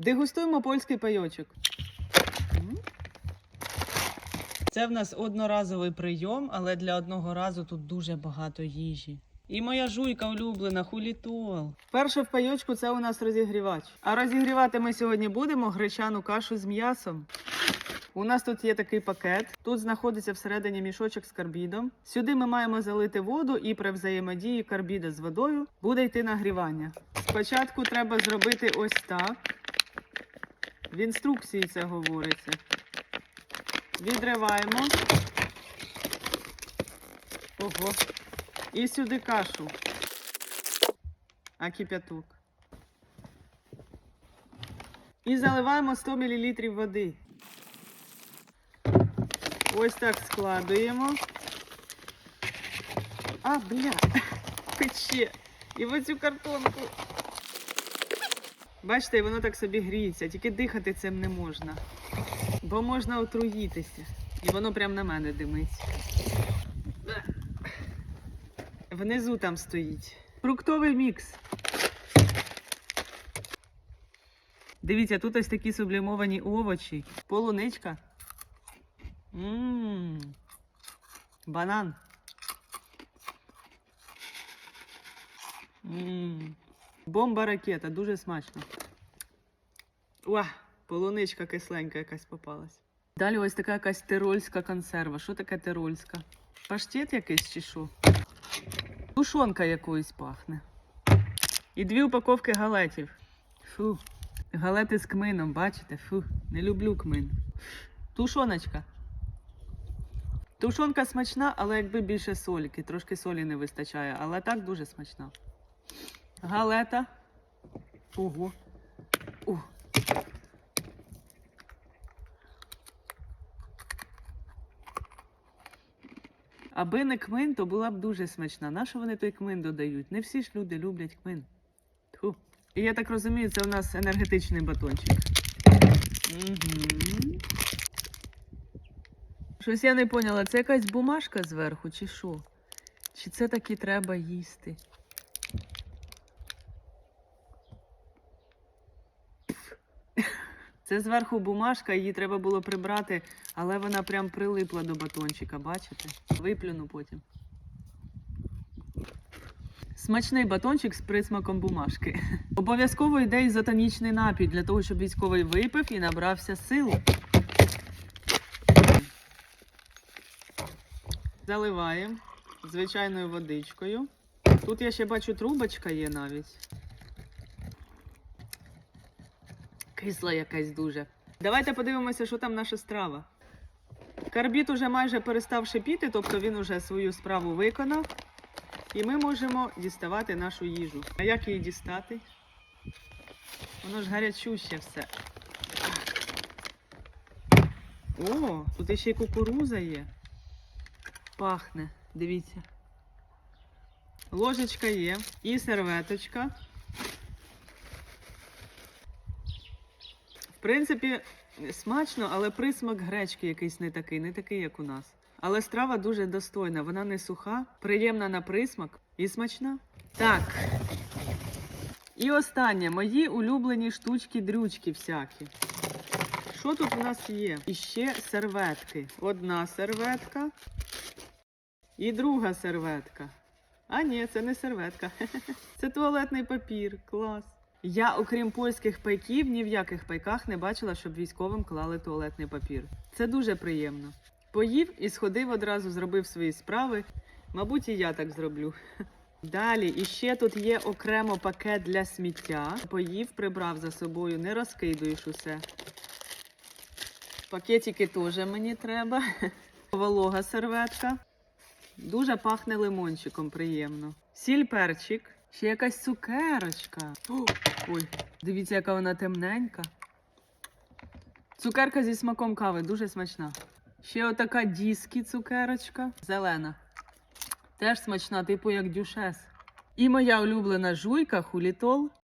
Дегустуємо польський пайочок. Це в нас одноразовий прийом, але для одного разу тут дуже багато їжі. І моя жуйка улюблена, хулітол. Перше в пайочку це у нас розігрівач. А розігрівати ми сьогодні будемо гречану кашу з м'ясом. У нас тут є такий пакет. Тут знаходиться всередині мішочок з карбідом. Сюди ми маємо залити воду, і при взаємодії карбіда з водою буде йти нагрівання. Спочатку треба зробити ось так. В інструкції це говориться. Відриваємо. Ого. І сюди кашу. А кип'яток. І заливаємо 100 мл води. Ось так складуємо. А, бля, пече. І в оцю картонку. Бачите, воно так собі гріється, тільки дихати цим не можна. Бо можна отруїтися. І воно прямо на мене димиться. Внизу там стоїть. Фруктовий мікс. Дивіться, тут ось такі сублімовані овочі. Полуничка. Ммм. Банан. Бомба ракета, дуже смачно. Уа, полуничка кисленька якась попалась. Далі ось така якась тирольська консерва. Що таке тирольська? Паштет якийсь чи що? Тушонка якоюсь пахне. І дві упаковки галетів. Фу. Галети з кмином, бачите? Фу, не люблю кмин. Тушоночка. Тушонка смачна, але якби більше сольки. Трошки солі не вистачає, але так дуже смачна. Галета. Ого. О. Аби не кмин, то була б дуже смачна. Нащо вони той кмин додають? Не всі ж люди люблять кмин. Тьфу. І я так розумію, це у нас енергетичний батончик. Угу. Щось я не поняла, це якась бумажка зверху, чи що? Чи це таки треба їсти? Це зверху бумажка, її треба було прибрати, але вона прям прилипла до батончика, бачите? Виплюну потім. Смачний батончик з присмаком бумажки. Обов'язково йде ізотонічний напій для того, щоб військовий випив і набрався сил. Заливаємо звичайною водичкою. Тут я ще бачу трубочка є навіть. Кисла якась дуже. Давайте подивимося, що там наша страва. Карбіт уже майже перестав шипіти, тобто він уже свою справу виконав. І ми можемо діставати нашу їжу. А як її дістати? Воно ж гарячуще все. О, тут ще й кукуруза є. Пахне, дивіться. Ложечка є і серветочка. Принципі, смачно, але присмак гречки якийсь не такий, не такий, як у нас. Але страва дуже достойна, вона не суха, приємна на присмак і смачна. Так. І останнє мої улюблені штучки-дрючки всякі. Що тут у нас є? І ще серветки. Одна серветка і друга серветка. А ні, це не серветка. Це туалетний папір. Клас. Я, окрім польських пайків, ні в яких пайках не бачила, щоб військовим клали туалетний папір. Це дуже приємно. Поїв і сходив одразу, зробив свої справи. Мабуть, і я так зроблю. Далі, і ще тут є окремо пакет для сміття. Поїв, прибрав за собою, не розкидуєш усе. Пакетики теж мені треба. Волога серветка. Дуже пахне лимончиком, приємно. Сіль перчик. Ще якась цукерочка. Ой, дивіться, яка вона темненька. Цукерка зі смаком кави, дуже смачна. Ще отака діскі цукерочка. Зелена. Теж смачна, типу як дюшес. І моя улюблена жуйка хулітол.